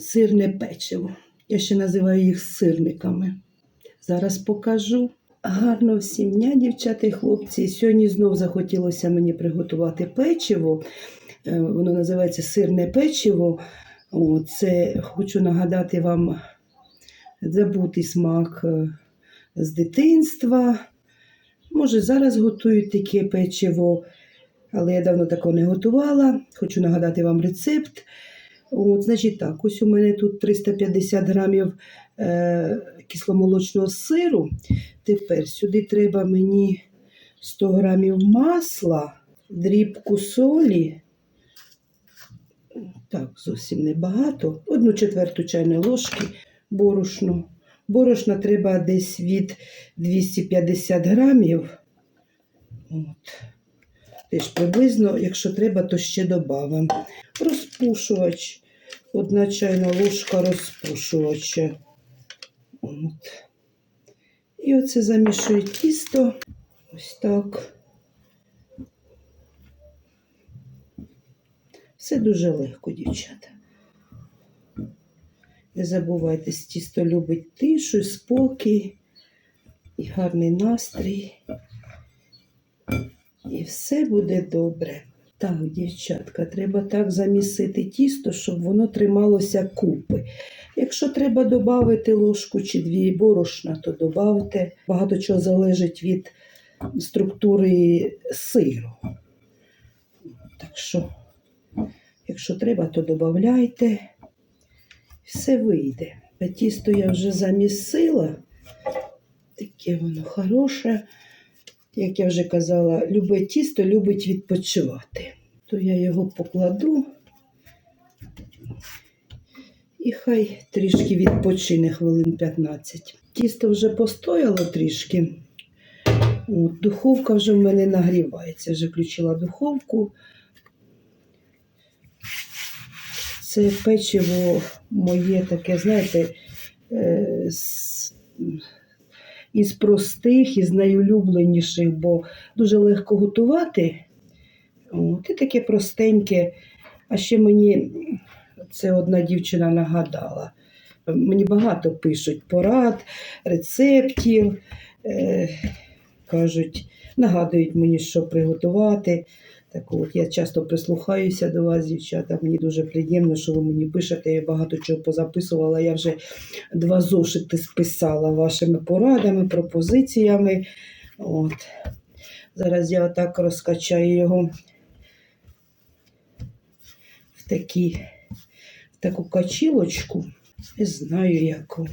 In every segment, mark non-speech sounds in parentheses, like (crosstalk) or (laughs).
сирне печиво. Я ще називаю їх сирниками. Зараз покажу. Гарно всім дня, дівчата і хлопці. Сьогодні знов захотілося мені приготувати печиво. Е, Воно називається сирне печиво. Це хочу нагадати вам забутий смак е, з дитинства. Може, зараз готують таке печиво, але я давно такого не готувала. Хочу нагадати вам рецепт. От, значить так, ось у мене тут 350 грамів е, кисломолочного сиру. Тепер сюди треба мені 100 грамів масла, дрібку солі. Так, зовсім небагато. Одну четверту чайної ложки борошно. Борошна треба десь від 250 грамів. От. Теж приблизно, якщо треба, то ще додамо. Розпушувач. Одна чайна ложка розпушувача. От. І оце замішую тісто. Ось так. Все дуже легко, дівчата. Не забувайте, тісто любить тишу, спокій і гарний настрій. І все буде добре. Так, дівчатка, треба так замісити тісто, щоб воно трималося купи. Якщо треба додати ложку чи дві борошна, то додавте. Багато чого залежить від структури сиру. Так що, якщо треба, то додавайте. Все вийде. А тісто я вже замісила. Таке воно хороше. Як я вже казала, любе тісто любить відпочивати. То я його покладу і хай трішки відпочине хвилин 15. Тісто вже постояло трішки. От, духовка вже в мене нагрівається. Вже включила духовку. Це печиво моє таке, знаєте, е, з, із простих, із найулюбленіших, бо дуже легко готувати. От, і таке простеньке. А ще мені це одна дівчина нагадала. Мені багато пишуть порад, рецептів. Е, кажуть, нагадують мені, що приготувати. Так от я часто прислухаюся до вас, дівчата. Мені дуже приємно, що ви мені пишете. Я багато чого позаписувала. Я вже два зошити списала вашими порадами, пропозиціями. От. Зараз я отак розкачаю його в, такі, в таку качілочку. Не знаю яку.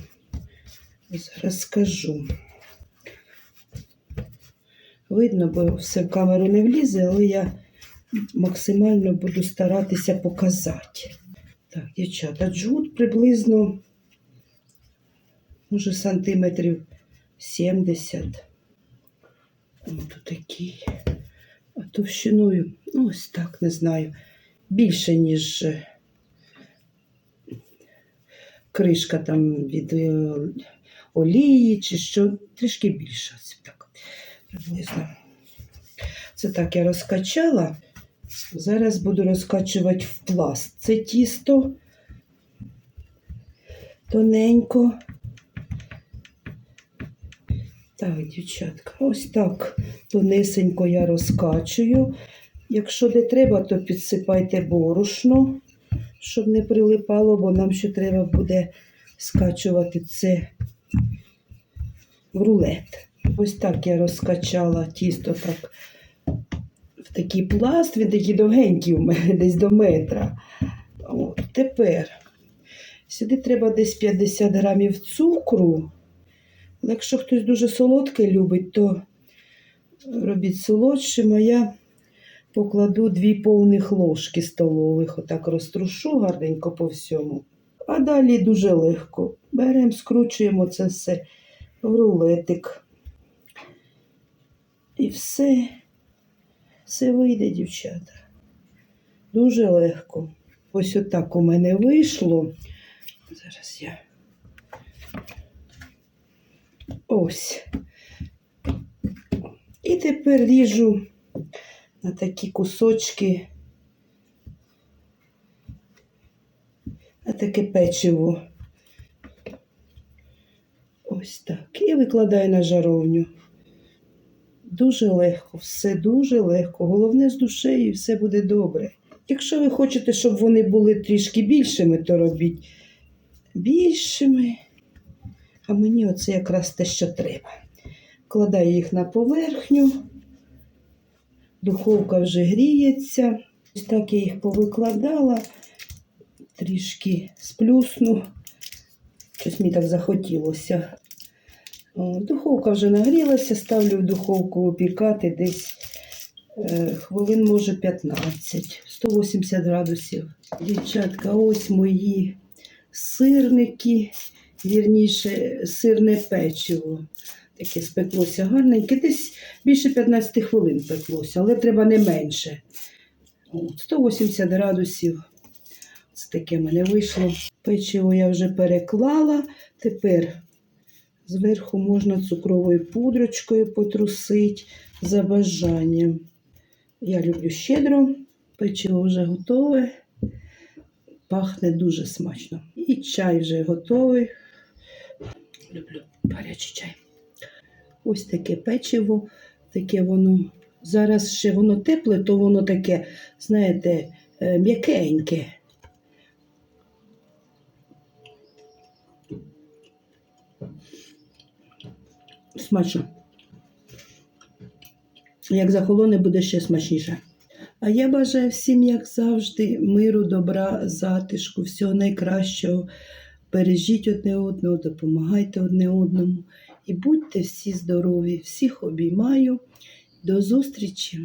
Зараз скажу. Видно, бо все в камеру не влізе, але я максимально буду старатися показати. Так, дівчата, джут приблизно, може, сантиметрів 70. Ось такий. А товщиною, ну, ось так, не знаю, більше, ніж е, кришка там від е, олії, чи що, трішки більше. Ось так, приблизно. Це так я розкачала. Зараз буду розкачувати в пласт. Це тісто тоненько. Так, дівчатка, ось так тонесенько я розкачую. Якщо не треба, то підсипайте борошно, щоб не прилипало, бо нам ще треба буде скачувати це в рулет. Ось так я розкачала тісто так такий пласт, він такий довгенький у мене, (laughs) десь до метра. От, тепер сюди треба десь 50 грамів цукру. Але якщо хтось дуже солодке любить, то робіть солодшим, а я покладу дві повних ложки столових, отак розтрушу гарненько по всьому. А далі дуже легко. Беремо, скручуємо це все в рулетик. І все, все вийде, дівчата. Дуже легко. Ось отак у мене вийшло. Зараз я. Ось. І тепер ріжу на такі кусочки. А таке печиво. Ось так. І викладаю на жаровню. Дуже легко, все дуже легко. Головне з душею і все буде добре. Якщо ви хочете, щоб вони були трішки більшими, то робіть більшими. А мені оце якраз те, що треба. Кладаю їх на поверхню. Духовка вже гріється. Ось так я їх повикладала, трішки сплюсну. Щось мені так захотілося. О, Духовка вже нагрілася, ставлю в духовку опікати десь е, хвилин, може 15, 180 градусів. Дівчатка, ось мої сирники, вірніше, сирне печиво. Таке спеклося гарненьке, десь більше 15 хвилин пеклося, але треба не менше. 180 градусів. Це таке в мене вийшло. Печиво я вже переклала. Тепер зверху можна цукровою пудрочкою потрусити за бажанням. Я люблю щедро. Печиво вже готове. Пахне дуже смачно. І чай вже готовий. Люблю гарячий чай. Ось таке печиво, таке воно. Зараз ще воно тепле, то воно таке, знаєте, е, м'якеньке. Смачно. Як захолоне, буде ще смачніше. А я бажаю всім, як завжди, миру, добра, затишку, всього найкращого. Бережіть одне одного, допомагайте одне одному і будьте всі здорові. Всіх обіймаю. До зустрічі!